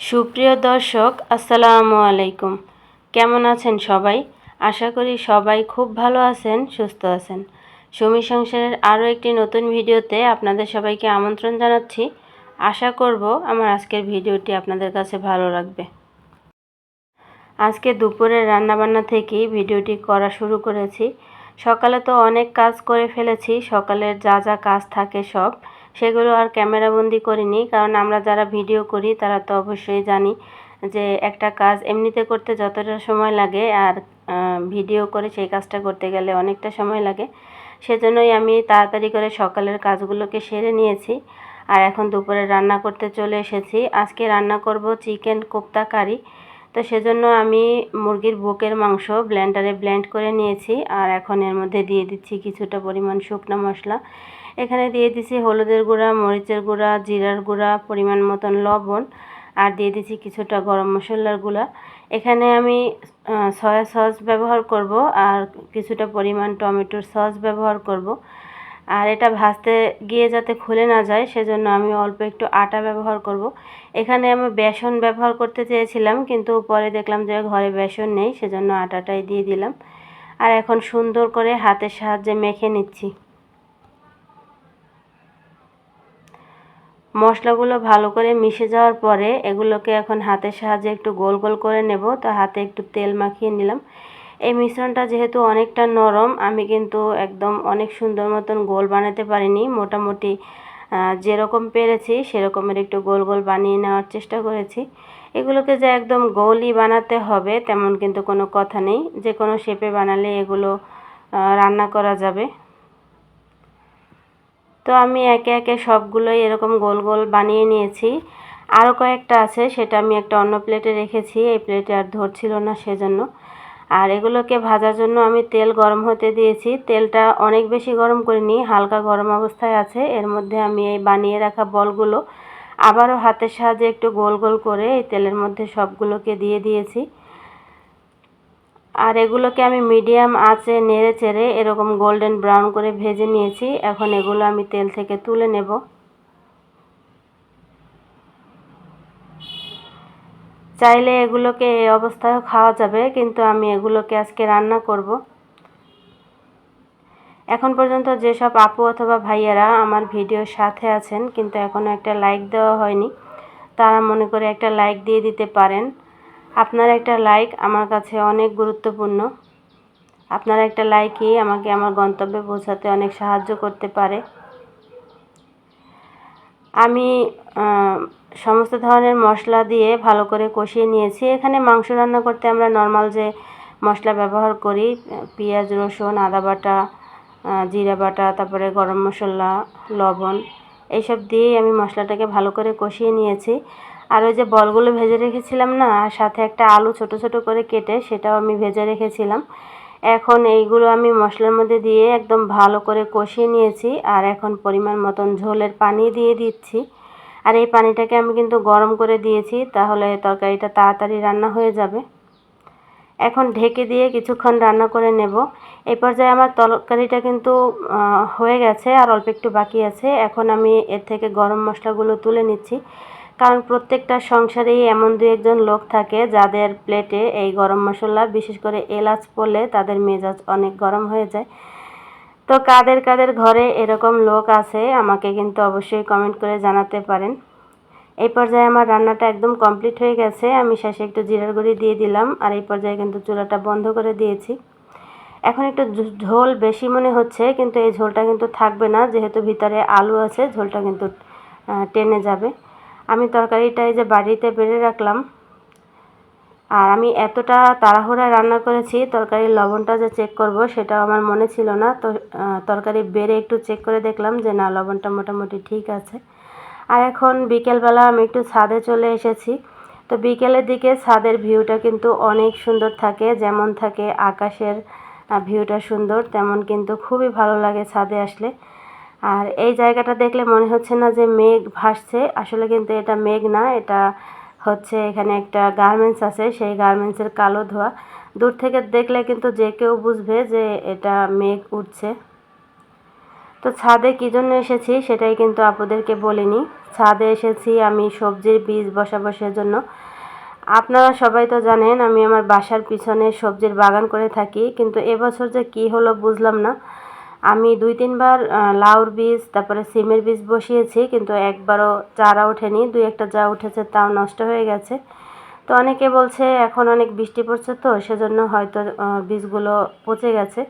সুপ্রিয় দর্শক, আসসালামু আলাইকুম। কেমন আছেন সবাই? আশা করি সবাই খুব ভালো আছেন, সুস্থ আছেন। সুমি সংসারের আরও একটি নতুন ভিডিওতে আপনাদের সবাইকে আমন্ত্রণ জানাচ্ছি। আশা করব আমার আজকের ভিডিওটি আপনাদের কাছে ভালো লাগবে। আজকে দুপুরের রান্নাবান্না থেকেই ভিডিওটি করা শুরু করেছি। সকালে তো অনেক কাজ করে ফেলেছি, সকালের যা যা কাজ থাকে সব। সেগুলো আর ক্যামেরাবন্দি করিনি, কারণ আমরা যারা ভিডিও করি তারা তো অবশ্যই জানি যে একটা কাজ এমনিতে করতে যতটা সময় লাগে আর ভিডিও করে সেই কাজটা করতে গেলে অনেকটা সময় লাগে। সেজন্যই আমি তাড়াতাড়ি করে সকালের কাজগুলোকে সেরে নিয়েছি। আর এখন দুপুরে রান্না করতে চলে এসেছি। আজকে রান্না করব চিকেন কোপ্তা কারি। তো সেজন্য আমি মুরগির বুকের মাংস ব্লেন্ডারে ব্লেন্ড করে নিয়েছি। আর এখন এর মধ্যে দিয়ে দিচ্ছি কিছুটা পরিমাণ শুকনো মশলা। এখানে দিয়ে দিছি হলুদের গুঁড়া, মরিচের গুঁড়া, জিরার গুঁড়া, পরিমাণ মতন লবণ। আর দিয়ে দিছি কিছুটা গরম মশলার গুঁড়া। এখানে আমি সয়া সস ব্যবহার করব আর কিছুটা পরিমাণ টমেটোর সস ব্যবহার করব। আর এটা ভাজতে গিয়ে যাতে খুলে না যায়, সেজন্য আমি অল্প একটু আটা ব্যবহার করব। এখানে আমি বেসন ব্যবহার করতে চেয়েছিলাম, কিন্তু পরে দেখলাম যে ঘরে বেসন নেই, সেজন্য আটাটাই দিয়ে দিলাম। আর এখন সুন্দর করে হাতের সাহায্যে মেখে নিচ্ছি। মশলাগুলো ভালো করে মিশে যাওয়ার পরে এগুলোকে এখন হাতের সাহায্যে একটু গোল গোল করে নেব। তো হাতে একটু তেল মাখিয়ে নিলাম। এই মিশ্রণটা যেহেতু অনেকটা নরম, আমি কিন্তু একদম অনেক সুন্দর মতন গোল বানাতে পারিনি। মোটামুটি যেরকম পেরেছি সেরকমের একটু গোল গোল বানিয়ে নেওয়ার চেষ্টা করেছি। এগুলোকে যে একদম গোলই বানাতে হবে তেমন কিন্তু কোনো কথা নেই। যে কোনো শেপে বানালে এগুলো রান্না করা যাবে। তো আমি একে একে সবগুলোই এরকম গোল গোল বানিয়ে নিয়েছি। আরও কয়েকটা আছে, সেটা আমি একটা অন্য প্লেটে রেখেছি, এই প্লেটে আর ধরছিল না সেজন্য। আর এগুলোকে ভাজার জন্য আমি তেল গরম হতে দিয়েছি। তেলটা অনেক বেশি গরম করিনি, হালকা গরম অবস্থায় আছে। এর মধ্যে আমি এই বানিয়ে রাখা বলগুলো আবারও হাতের সাহায্যে একটু গোল গোল করে এই তেলের মধ্যে সবগুলোকে দিয়ে দিয়েছি। আর এগুলোকে আমি মিডিয়াম আঁচে নেড়ে চেড়ে এরকম গোল্ডেন ব্রাউন করে ভেজে নিয়েছি। এখন এগুলো আমি তেল থেকে তুলে নেব। চাইলে এগুলোকে এই অবস্থায় খাওয়া যাবে, কিন্তু আমি এগুলোকে আজকে রান্না করব। এখন পর্যন্ত যেসব আপু অথবা ভাইয়ারা আমার ভিডিওর সাথে আছেন, কিন্তু এখনও একটা লাইক দেওয়া হয়নি, তারা মনে করে একটা লাইক দিয়ে দিতে পারেন। আপনার একটা লাইক আমার কাছে অনেক গুরুত্বপূর্ণ। আপনার একটা লাইকই আমাকে আমার গন্তব্যে পৌঁছাতে অনেক সাহায্য করতে পারে। আমি সমস্ত ধরনের মশলা দিয়ে ভালো করে কষিয়ে নিয়েছি। এখানে মাংস রান্না করতে আমরা নর্মাল যে মশলা ব্যবহার করি, পেঁয়াজ, রসুন, আদা বাটা জিরা বাটা, তারপরে গরম মশলা, লবণ, এইসব দিয়েই আমি মশলাটাকে ভালো করে কষিয়ে নিয়েছি। আর ওই যে বলগুলো ভেজে রেখেছিলাম না, আর সাথে একটা আলু ছোট ছোট করে কেটে সেটাও আমি ভেজে রেখেছিলাম। এখন এইগুলো আমি মশলার মধ্যে দিয়ে একদম ভালো করে কষিয়ে নিয়েছি, আর এখন পরিমাণ মতন ঝোলের পানি দিয়ে দিচ্ছি। আর এই পানিটাকে আমি কিন্তু গরম করে দিয়েছি, তাহলে তরকারিটা তাড়াতাড়ি রান্না হয়ে যাবে। এখন ঢেকে দিয়ে কিছুক্ষণ রান্না করে নেব। এই পর্যায়ে আমার তরকারিটা কিন্তু হয়ে গেছে আর অল্প একটু বাকি আছে। এখন আমি এর থেকে গরম মশলাগুলো তুলে নিচ্ছি। কারণ প্রত্যেকটা সংসারেই এমন দু একজন লোক থাকে যাদের প্লেটে এই গরম মশলা, বিশেষ করে এলাচ পড়লে তাদের মেজাজ অনেক গরম হয়ে যায়। তো কাদের কাদের ঘরে এরকম লোক আছে আমাকে কিন্তু অবশ্যই কমেন্ট করে জানাতে পারেন। এই পর্যায়ে আমার রান্নাটা একদম কমপ্লিট হয়ে গেছে। আমি শেষে একটু জিরার গুঁড়ি দিয়ে দিলাম আর এই পর্যায়ে কিন্তু চুলাটা বন্ধ করে দিয়েছি। এখন একটু ঝোল বেশি মনে হচ্ছে কিন্তু এই ঝোলটা কিন্তু থাকবে না। যেহেতু ভিতরে আলু আছে, ঝোলটা কিন্তু টেনে যাবে। আমি তরকারিটা এই যে বাড়িতে বেড়ে রাখলাম। আর আমি এতটা তাড়াহুড়ায় রান্না করেছি, তরকারির লবণটা যে চেক করব সেটাও আমার মনে ছিল না। তো তরকারি বেড়ে একটু চেক করে দেখলাম যে না, লবণটা মোটামুটি ঠিক আছে। আর এখন বিকেলবেলা আমি একটু ছাদে চলে এসেছি। তো বিকেলের দিকে ছাদের ভিউটা কিন্তু অনেক সুন্দর থাকে, যেমন থাকে আকাশের ভিউটা সুন্দর, তেমন কিন্তু খুবই ভালো লাগে ছাদে আসলে। আর এই জায়গাটা দেখলে মনে হচ্ছে না যে মেঘ ভাসছে। আসলে কিন্তু এটা মেঘ না, এটা হচ্ছে এখানে একটা গার্মেন্টস আছে, সেই গার্মেন্টসের কালো ধোয়া। দূর থেকে দেখলে কিন্তু যে কেউ বুঝবে যে এটা মেঘ উঠছে। তো ছাদে কী জন্য এসেছি সেটাই কিন্তু আপুদেরকে বলিনি। ছাদে এসেছি আমি সবজির বীজ বসাবসের জন্য আপনারা সবাই তো জানেন, আমি আমার বাসার পিছনে সবজির বাগান করে থাকি, কিন্তু এবছর যে কি হলো বুঝলাম না। আমি দুই তিনবার লাউর বীজ, তারপরে সিমের বীজ বসিয়েছি, কিন্তু একবারও চারা ওঠেনি। দুই একটা যা উঠেছে তাও নষ্ট হয়ে গেছে। তো অনেকে বলছে, এখন অনেক বৃষ্টি পড়ছে তো, সেজন্য হয়তো বীজগুলো পচে গেছে।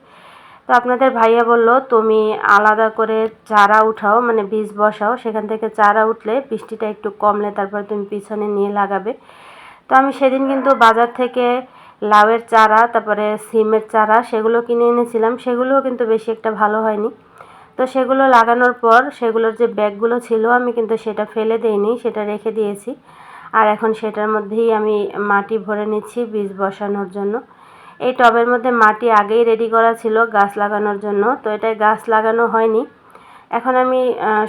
তো আপনাদের ভাইয়া বলল, তুমি আলাদা করে চারা উঠাও মানে বীজ বসাও। সেখান থেকে চারা উঠলে বৃষ্টিটা একটু কমলে তারপর তুমি পিছনে নিয়ে লাগাবে। তো আমি সেদিন কিন্তু বাজার থেকে লাউয়ের চারা, তারপরে সিমের চারা, সেগুলো কিনে এনেছিলাম। সেগুলোও কিন্তু বেশি একটা ভালো হয়নি। তো সেগুলো লাগানোর পর সেগুলোর যে ব্যাগগুলো ছিল, আমি কিন্তু সেটা ফেলে দেইনি, সেটা রেখে দিয়েছি। আর এখন সেটার মধ্যেই আমি মাটি ভরে নিচ্ছি বীজ বসানোর জন্য। এই টবের মধ্যে মাটি আগেই রেডি করা ছিল গাছ লাগানোর জন্য। তো এটায় গাছ লাগানো হয়নি। এখন আমি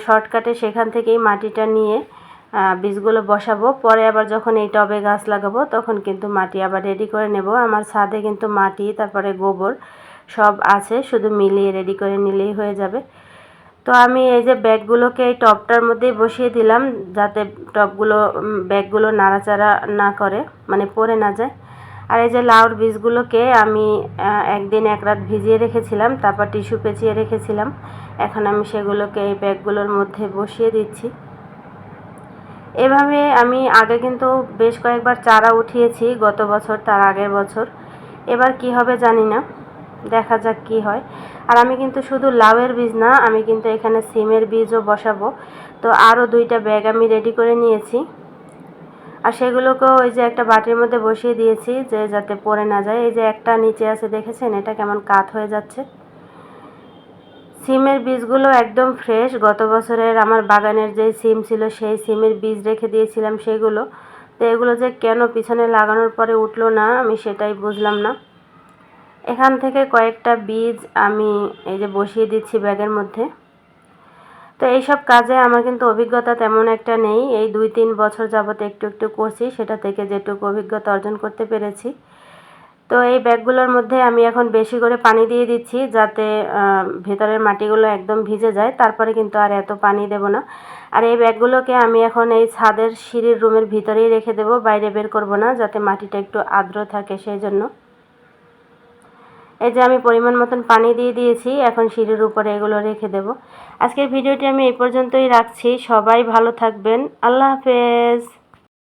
শর্টকাটে সেখান থেকেই মাটিটা নিয়ে বীজগুলো বসাবো। পরে আবার যখন এই টবে গাছ লাগাবো, তখন কিন্তু মাটি আবার রেডি করে নেব। আমার ছাদে কিন্তু মাটি, তারপরে গোবর সব আছে, শুধু মিলিয়ে রেডি করে নিলেই হয়ে যাবে। তো আমি এই যে ব্যাগগুলোকে এই টবটার মধ্যেই বসিয়ে দিলাম, যাতে টবগুলো ব্যাগগুলো নাড়াচাড়া না করে মানে পড়ে না যায়। আর এই যে লাউর বীজগুলোকে আমি একদিন এক রাত ভিজিয়ে রেখেছিলাম, তারপর টিস্যু পেঁচিয়ে রেখেছিলাম। এখন আমি সেগুলোকে এই ব্যাগগুলোর মধ্যে বসিয়ে দিচ্ছি। এভাবে আমি আগে কিন্তু বেশ কয়েকবার চারা উঠিয়েছি, গত বছর, তার আগের বছর। এবার কি হবে জানি না, দেখা যাক কি হয়। আর আমি কিন্তু শুধু লাউয়ের বীজ না, আমি কিন্তু এখানে সিমের বীজও বসাবো। তো আরও দুইটা ব্যাগ আমি রেডি করে নিয়েছি। আর সেগুলোকেও ওই যে একটা বাটির মধ্যে বসিয়ে দিয়েছি যে যাতে পড়ে না যায়। এই যে একটা নিচে আছে, দেখেছেন? এটা কেমন কাত হয়ে যাচ্ছে। সিমের বীজগুলো একদম ফ্রেশ। গত বছরের আমার বাগানের যে সিম ছিল, সেই সিমের বীজ রেখে দিয়েছিলাম সেগুলো। তো এগুলো যে কেন পিছনে লাগানোর পরে উঠল না, আমি সেটাই বুঝলাম না। এখান থেকে কয়েকটা বীজ আমি এই যে বসিয়ে দিচ্ছি ব্যাগের মধ্যে। তো এইসব কাজে আমার কিন্তু অভিজ্ঞতা তেমন একটা নেই। এই দুই তিন বছর যাবত একটু একটু করছি, সেটা থেকে যেটুকু অভিজ্ঞতা অর্জন করতে পেরেছি। তো এই ব্যাগগুলোর মধ্যে আমি এখন বেশি করে পানি দিয়ে দিচ্ছি যাতে ভেতরের মাটিগুলো একদম ভিজে যায়। তারপরে কিন্তু আর এত পানি দেব না। আর এই ব্যাগগুলোকে আমি এখন এই ছাদের সিঁড়ির রুমের ভিতরেই রেখে দেব, বাইরে বের করব না যাতে মাটিটা একটু আর্দ্র থাকে সেই জন্য। এই যে আমি পরিমাণ মতন পানি দিয়ে দিয়েছি, এখন সিঁড়ির উপরে এগুলো রেখে দেব। আজকের ভিডিওটি আমি এই পর্যন্তই রাখছি। সবাই ভালো থাকবেন। আল্লাহ হাফেজ।